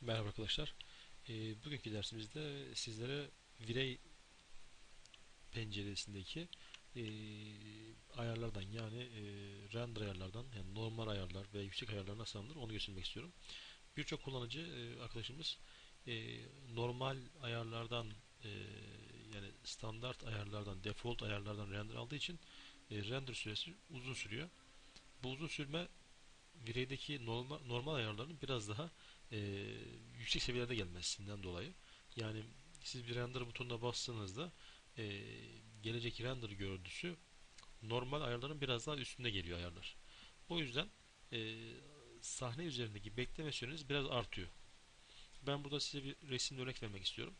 Merhaba arkadaşlar. Ee, bugünkü dersimizde sizlere Virey penceresindeki e, ayarlardan yani e, render ayarlardan yani normal ayarlar ve yüksek ayarlar nasıl alınır onu göstermek istiyorum. Birçok kullanıcı e, arkadaşımız e, normal ayarlardan e, yani standart ayarlardan default ayarlardan render aldığı için e, render süresi uzun sürüyor. Bu uzun sürme Virey'deki normal, normal ayarların biraz daha e, yüksek seviyelerde gelmesinden dolayı. Yani siz bir render butonuna bastığınızda e, gelecek render görüntüsü normal ayarların biraz daha üstünde geliyor ayarlar. O yüzden e, sahne üzerindeki bekleme süreniz biraz artıyor. Ben burada size bir resim örnek vermek istiyorum.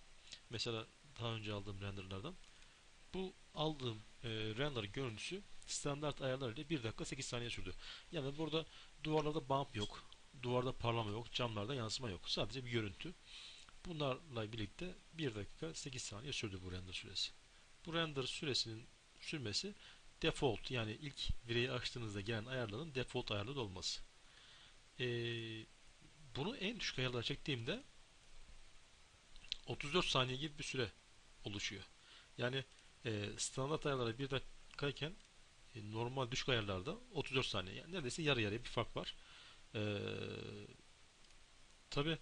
Mesela daha önce aldığım renderlardan. Bu aldığım e, render görüntüsü standart ayarlar ile 1 dakika 8 saniye sürdü. Yani burada duvarlarda bump yok duvarda parlama yok, camlarda yansıma yok. Sadece bir görüntü. Bunlarla birlikte 1 dakika 8 saniye sürdü bu render süresi. Bu render süresinin sürmesi default yani ilk vireyi açtığınızda gelen ayarların default ayarlı olması. Ee, bunu en düşük ayarlara çektiğimde 34 saniye gibi bir süre oluşuyor. Yani e, standart ayarlara 1 dakikayken normal düşük ayarlarda 34 saniye. Yani neredeyse yarı yarıya bir fark var. Ee, Tabi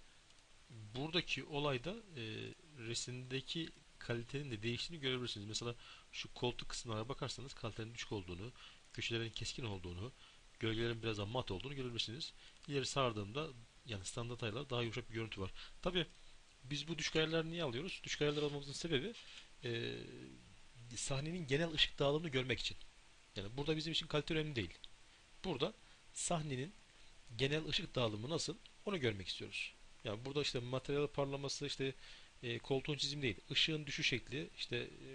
buradaki olayda e, resimdeki kalitenin de değiştiğini görebilirsiniz. Mesela şu koltuk kısımlara bakarsanız kalitenin düşük olduğunu, köşelerin keskin olduğunu, gölgelerin biraz daha mat olduğunu görebilirsiniz. İleri sardığımda yani standart ayarlar daha yumuşak bir görüntü var. Tabi biz bu düşük ayarları niye alıyoruz? Düşük ayarlar almamızın sebebi e, sahnenin genel ışık dağılımını görmek için. Yani burada bizim için kalite önemli değil. Burada sahnenin genel ışık dağılımı nasıl onu görmek istiyoruz. Yani burada işte materyal parlaması işte e, koltuğun çizimi değil. Işığın düşüş şekli işte e,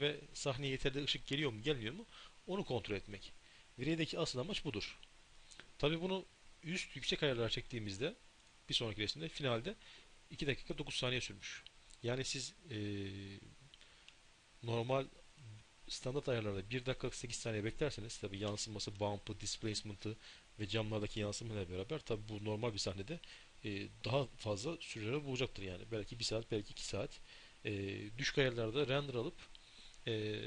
ve sahneye yeterli ışık geliyor mu gelmiyor mu onu kontrol etmek. Virey'deki asıl amaç budur. Tabi bunu üst yüksek ayarlara çektiğimizde bir sonraki resimde finalde 2 dakika 9 saniye sürmüş. Yani siz e, normal standart ayarlarda 1 dakika 8 saniye beklerseniz tabi yansıması, bump'ı, displacement'ı ve camlardaki yansımayla beraber tabi bu normal bir sahnede e, daha fazla süreleri bulacaktır yani. Belki 1 saat, belki 2 saat. E, düşük ayarlarda render alıp e,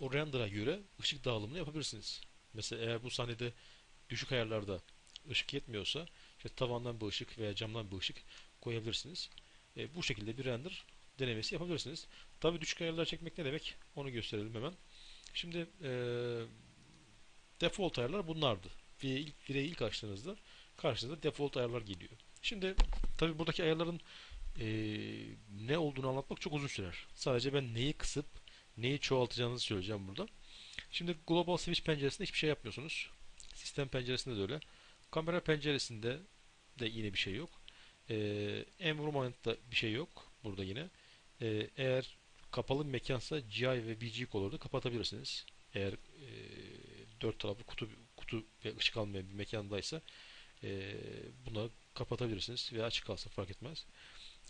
o render'a göre ışık dağılımını yapabilirsiniz. Mesela eğer bu sahnede düşük ayarlarda ışık yetmiyorsa işte tavandan bir ışık veya camdan bir ışık koyabilirsiniz. E, bu şekilde bir render denemesi yapabilirsiniz. Tabi düşük ayarlar çekmek ne demek? Onu gösterelim hemen. Şimdi e, default ayarlar bunlardı. Ve ilk vireyi ilk açtığınızda karşınıza default ayarlar geliyor. Şimdi tabi buradaki ayarların e, ne olduğunu anlatmak çok uzun sürer. Sadece ben neyi kısıp neyi çoğaltacağınızı söyleyeceğim burada. Şimdi Global Switch penceresinde hiçbir şey yapmıyorsunuz. Sistem penceresinde de öyle. Kamera penceresinde de yine bir şey yok. E, Environment'ta bir şey yok. Burada yine. E, eğer kapalı bir mekansa GI ve BG Color'da kapatabilirsiniz. Eğer e, dört taraflı kutu kutu ve ışık almayan bir mekandaysa e, bunları kapatabilirsiniz veya açık kalsın fark etmez.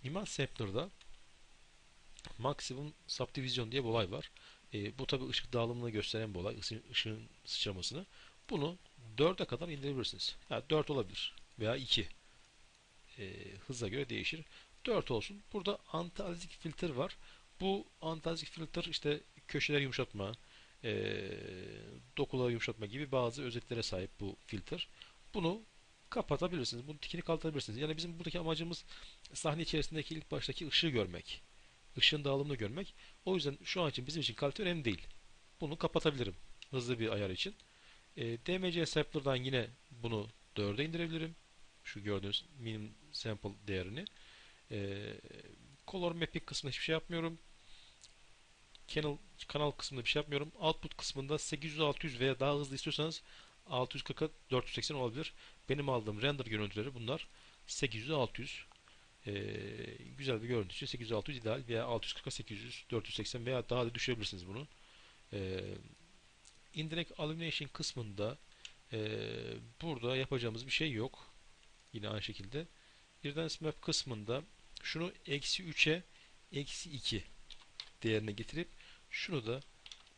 Image Sampler'da Maximum Subdivision diye bir olay var. E, bu tabi ışık dağılımını gösteren bir olay. ışığın sıçramasını. Bunu 4'e kadar indirebilirsiniz. Yani 4 olabilir veya 2. E, hıza göre değişir. 4 olsun. Burada anti-aliasing filter var. Bu anti-aliasing filter işte köşeler yumuşatma, e, dokuları yumuşatma gibi bazı özelliklere sahip bu filter. Bunu kapatabilirsiniz. Bunu tikini kaldırabilirsiniz. Yani bizim buradaki amacımız sahne içerisindeki ilk baştaki ışığı görmek. Işığın dağılımını görmek. O yüzden şu an için bizim için kalite önemli değil. Bunu kapatabilirim. Hızlı bir ayar için. E, DMC sampler'dan yine bunu 4'e indirebilirim. Şu gördüğünüz minimum sample değerini. E, color mapping kısmında hiçbir şey yapmıyorum. Kanal, kanal kısmında bir şey yapmıyorum. Output kısmında 800-600 veya daha hızlı istiyorsanız 640'a 480 olabilir. Benim aldığım render görüntüleri bunlar. 800-600 ee, güzel bir görüntü için 800-600 ideal veya 640'a 800, 480 veya daha da düşürebilirsiniz bunu. Ee, Indirect Illumination kısmında e, burada yapacağımız bir şey yok. Yine aynı şekilde. Birden Map kısmında şunu eksi 3'e eksi 2 değerine getirip şunu da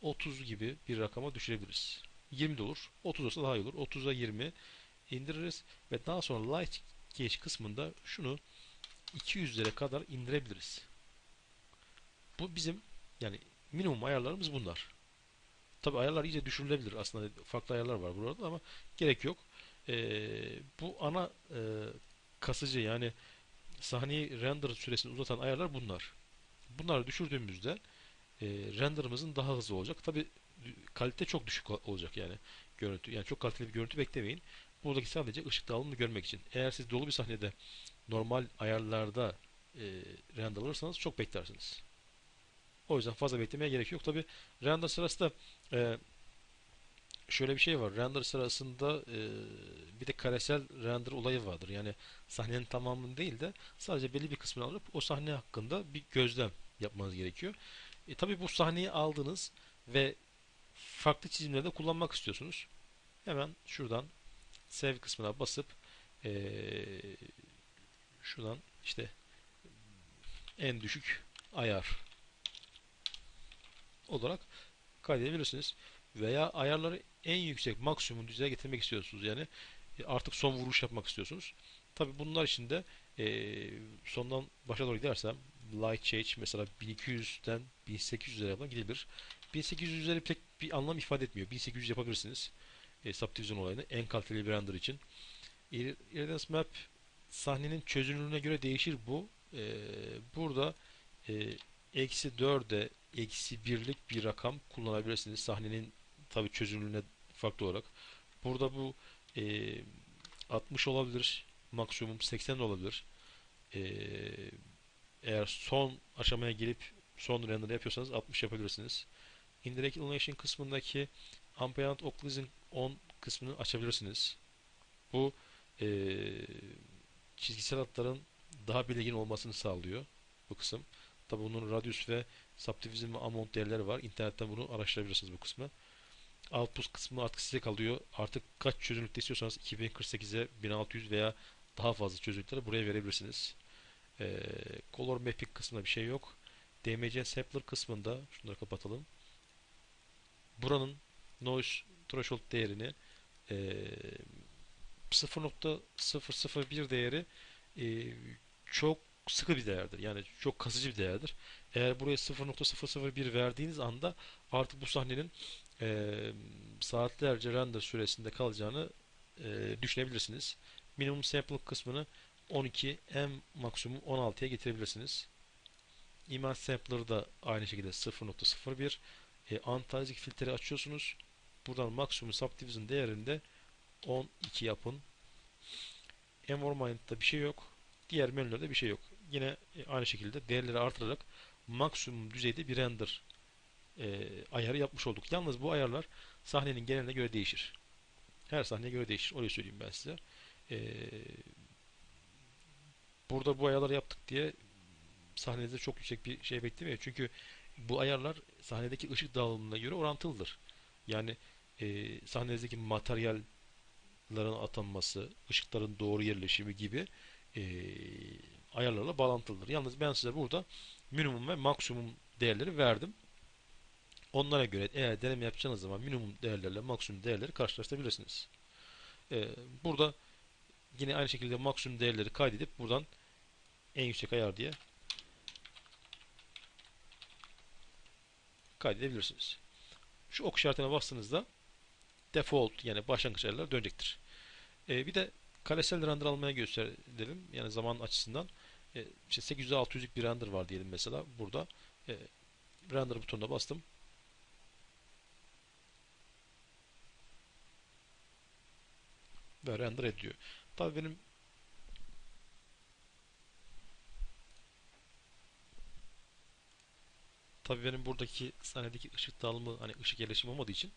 30 gibi bir rakama düşürebiliriz. 20 de olur. 30 olsa daha iyi olur. 30'a 20 indiririz ve daha sonra light gauge kısmında şunu 200'lere kadar indirebiliriz. Bu bizim yani minimum ayarlarımız bunlar. Tabi ayarlar iyice düşürülebilir. Aslında farklı ayarlar var burada ama gerek yok. Ee, bu ana e, kasıcı yani sahneyi render süresini uzatan ayarlar bunlar. Bunları düşürdüğümüzde e, renderımızın daha hızlı olacak. Tabi kalite çok düşük olacak yani görüntü. Yani çok kaliteli bir görüntü beklemeyin. Buradaki sadece ışık dağılımını görmek için. Eğer siz dolu bir sahnede normal ayarlarda e, render alırsanız çok beklersiniz. O yüzden fazla beklemeye gerek yok. Tabi render sırasında e, şöyle bir şey var. Render sırasında e, bir de karesel render olayı vardır. Yani sahnenin tamamını değil de sadece belli bir kısmını alıp o sahne hakkında bir gözlem yapmanız gerekiyor. E, tabii bu sahneyi aldınız ve farklı çizimlerde kullanmak istiyorsunuz. Hemen şuradan save kısmına basıp e, şuradan işte en düşük ayar olarak kaydedebilirsiniz. Veya ayarları en yüksek maksimum düzeye getirmek istiyorsunuz. Yani e, artık son vuruş yapmak istiyorsunuz. Tabi bunlar için de e, sondan başa doğru gidersem light change mesela 1200'den 1800'lere falan gidebilir. 1800 üzeri pek bir anlam ifade etmiyor. 1800 yapabilirsiniz. E, subdivision olayını en kaliteli render için. Irradiance Map sahnenin çözünürlüğüne göre değişir bu. E, burada e, eksi 4'e eksi 1'lik bir rakam kullanabilirsiniz. Sahnenin tabi çözünürlüğüne farklı olarak. Burada bu e, 60 olabilir. Maksimum 80 olabilir. E, eğer son aşamaya gelip son render yapıyorsanız 60 yapabilirsiniz. Indirect Illumination kısmındaki Ambient Occlusion On kısmını açabilirsiniz. Bu e, çizgisel hatların daha belirgin olmasını sağlıyor bu kısım. Tabi bunun radius ve subdivision ve amount değerleri var. İnternetten bunu araştırabilirsiniz bu kısmı. Output kısmı artık size kalıyor. Artık kaç çözünürlükte istiyorsanız 2048'e 1600 veya daha fazla çözünürlükleri buraya verebilirsiniz. Ee, color mapping kısmında bir şey yok. DMC sampler kısmında şunları kapatalım. Buranın noise threshold değerini e, 0.001 değeri e, çok sıkı bir değerdir. Yani çok kasıcı bir değerdir. Eğer buraya 0.001 verdiğiniz anda artık bu sahnenin e, saatlerce render süresinde kalacağını e, düşünebilirsiniz. Minimum sample kısmını 12, en maksimum 16'ya getirebilirsiniz. Image sampler'ı da aynı şekilde 0.01 e, anti filtre açıyorsunuz. Buradan maksimum subdivision değerinde 12 yapın. Environment'ta bir şey yok. Diğer menülerde bir şey yok. Yine e, aynı şekilde değerleri artırarak maksimum düzeyde bir render e, ayarı yapmış olduk. Yalnız bu ayarlar sahnenin geneline göre değişir. Her sahneye göre değişir. Orayı söyleyeyim ben size. E, burada bu ayarları yaptık diye sahnenizde çok yüksek bir şey beklemeyin. Çünkü bu ayarlar sahnedeki ışık dağılımına göre orantılıdır. Yani e, sahnenizdeki materyallerin atanması, ışıkların doğru yerleşimi gibi e, ayarlarla bağlantılıdır. Yalnız ben size burada minimum ve maksimum değerleri verdim. Onlara göre eğer deneme yapacağınız zaman minimum değerlerle maksimum değerleri karşılaştırabilirsiniz. Ee, burada yine aynı şekilde maksimum değerleri kaydedip buradan en yüksek ayar diye kaydedebilirsiniz. Şu ok işaretine bastığınızda default yani başlangıç ayarları dönecektir. Ee, bir de karesel render almaya gösterelim. Yani zaman açısından. Ee, işte 800'e 600'lük bir render var diyelim mesela. Burada e, render butonuna bastım. Ve render ediyor. Tabii benim Tabii benim buradaki sahnedeki ışık dağılımı hani ışık yerleşimi olmadığı için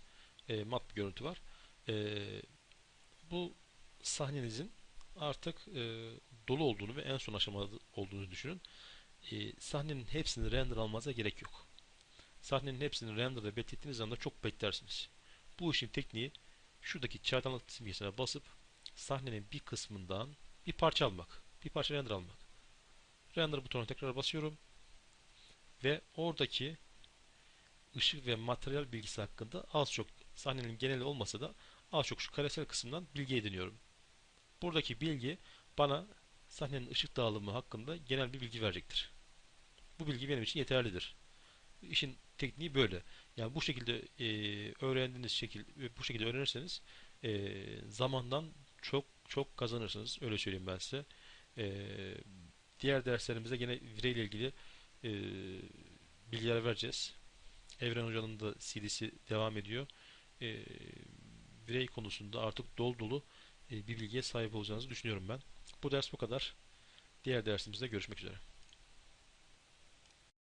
e, mat bir görüntü var. E, bu sahnenizin artık e, dolu olduğunu ve en son aşamada olduğunu düşünün. E, sahnenin hepsini render almanıza gerek yok. Sahnenin hepsini renderda beklettiğiniz anda çok beklersiniz. Bu işin tekniği şuradaki çaydanlık simgesine basıp sahnenin bir kısmından bir parça almak. Bir parça render almak. Render butonuna tekrar basıyorum. Ve oradaki ışık ve materyal bilgisi hakkında az çok sahnenin geneli olmasa da az çok şu karesel kısımdan bilgi ediniyorum. Buradaki bilgi bana sahnenin ışık dağılımı hakkında genel bir bilgi verecektir. Bu bilgi benim için yeterlidir. İşin tekniği böyle. Yani bu şekilde e, öğrendiğiniz şekil ve bu şekilde öğrenirseniz e, zamandan çok çok kazanırsınız. Öyle söyleyeyim ben size. E, diğer derslerimizde gene Vire ile ilgili e, bilgiler vereceğiz. Evren Hoca'nın da CD'si devam ediyor. E, Virey konusunda artık dolu dolu e, bir bilgiye sahip olacağınızı düşünüyorum ben. Bu ders bu kadar. Diğer dersimizde görüşmek üzere.